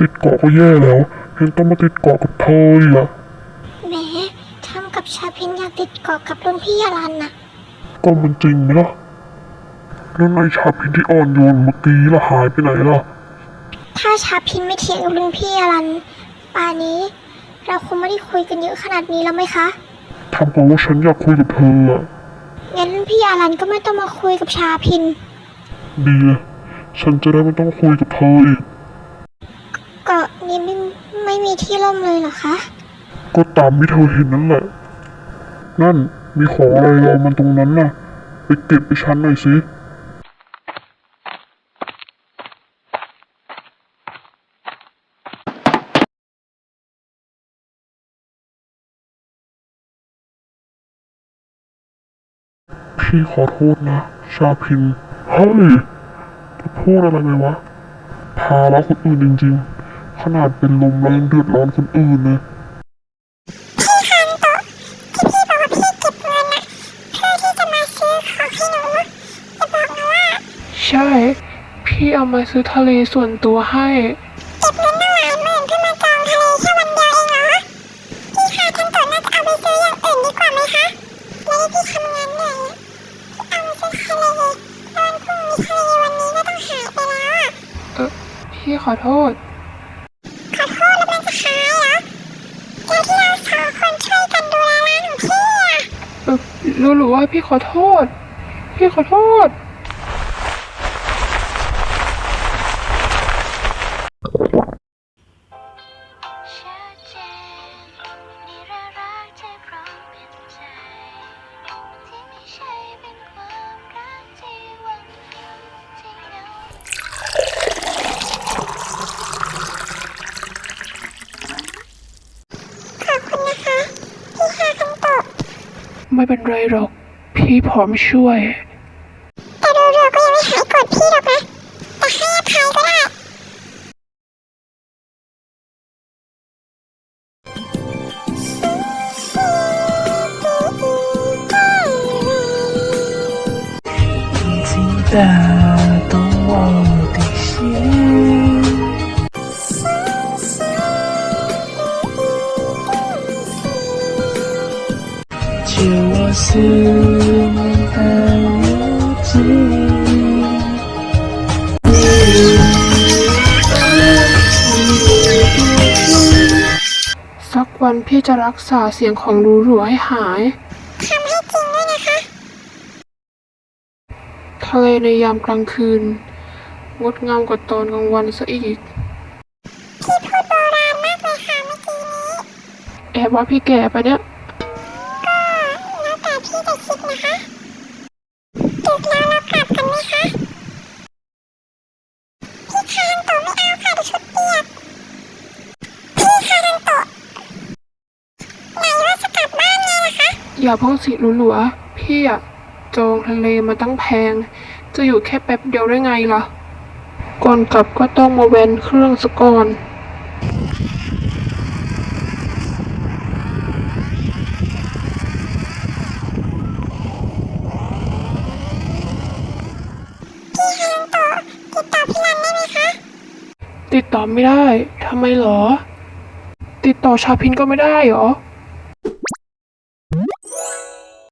ติดเกาะก็แย่แล้วยังต้องมาติดเกาะกับเธออีกอะแหมทำกับชาพินอยากติดเกาะกับรุ่นพี่อลันน่ะ ก็มันจริงไหมล่ะแล้วนายชาพินที่อ่อนโยนเมื่อกี้ล่ะหายไปไหนล่ะ ถ้าชาพินไม่เถียงกับรุ่นพี่อลันป่านนี้ เราคงไม่ได้คุยกันเยอะขนาดนี้แล้วไหมคะทำกับว่าฉันอยากคุยกับเธออะงั้นรุ่นพี่อลันก็ไม่ต้องมาคุยกับชาพิน ดีเลยฉันจะได้ไม่ต้องคุยกับเธออีกเกาะนี้ไม่ ไม่มีที่ร่มเลยเหรอคะ ก็ตามที่เธอเห็นนั่นแหละ นั่นมีของอะไรรอมันตรงนั้นน่ะ ไปเก็บไปชั้นหน่อยสิ พี่ขอโทษนะ ชาพิน เฮ้ยจะพูดอะไรไปวะ พาแล้วคนอื่นจริงๆ ขนาดเป็นลมแล้วยังเดือดร้อนคนอื่นเลยพี่คันโตะที่พี่บอกว่าพี่เก็บเงินน่ะเพื่อที่จะมาซื้อของให้หนูจะบอกนะว่าใช่ พี่เอามาซื้อทะเลส่วนตัวให้ เก็บเงินตั้งหลายหมื่นเพื่อมาจองทะเลแค่วันเดียวเองเหรอพี่คะคันโตะน่าจะเอาไปซื้ออย่างอื่นดีกว่าไหมคะแล้วที่พี่ทำงานเหนื่อยอะพี่เอามาซื้อทะเลวันพรุ่งนี้ทะเลวันนี้ก็ต้องหายไปแล้วอะเออพี่ขอโทษ ขอโทษแล้วมันจะหายเหรอแล้วที่เราสองคนช่วยกันดูแลร้านของพี่อะ รู้ว่าพี่ขอโทษ พี่ขอโทษ ไม่เป็นไรหรอก พี่พร้อมช่วย แต่ดูเรือก็ยังไม่หายกดพี่หรอกนะ แต่ให้อภัยก็ได้ต่ต้องวาง สักวันพี่จะรักษาเสียงของรูรูให้หายทำให้จริงด้วยนะคะ ทะเลในยามกลางคืน งดงามกว่าตอนกลางวันซะอีก พี่พูดโบราณมากเลยค่ะเมื่อกี้นี้ แอบว่าพี่แก่ไปะเนี่ย นะคะดึกแล้วเรากลับกันไหมคะพี่คาฮันโตะไม่เอาค่ะเดี๋ยวชุดเปียกพี่คาฮันโตะไหนว่าจะกลับบ้านไงล่ะคะ อย่าเพิ่งสิหลัวๆพี่อะจองทะเลมาตั้งแพง จะอยู่แค่แป๊บเดียวได้ไงล่ะ ก่อนกลับก็ต้องมาแวนเครื่องสก่อน พี่คาฮันโตะติดต่อพี่รันได้ไหมคะ ติดต่อไม่ได้ทำไมหรอ ติดต่อชาพินก็ไม่ได้หรอ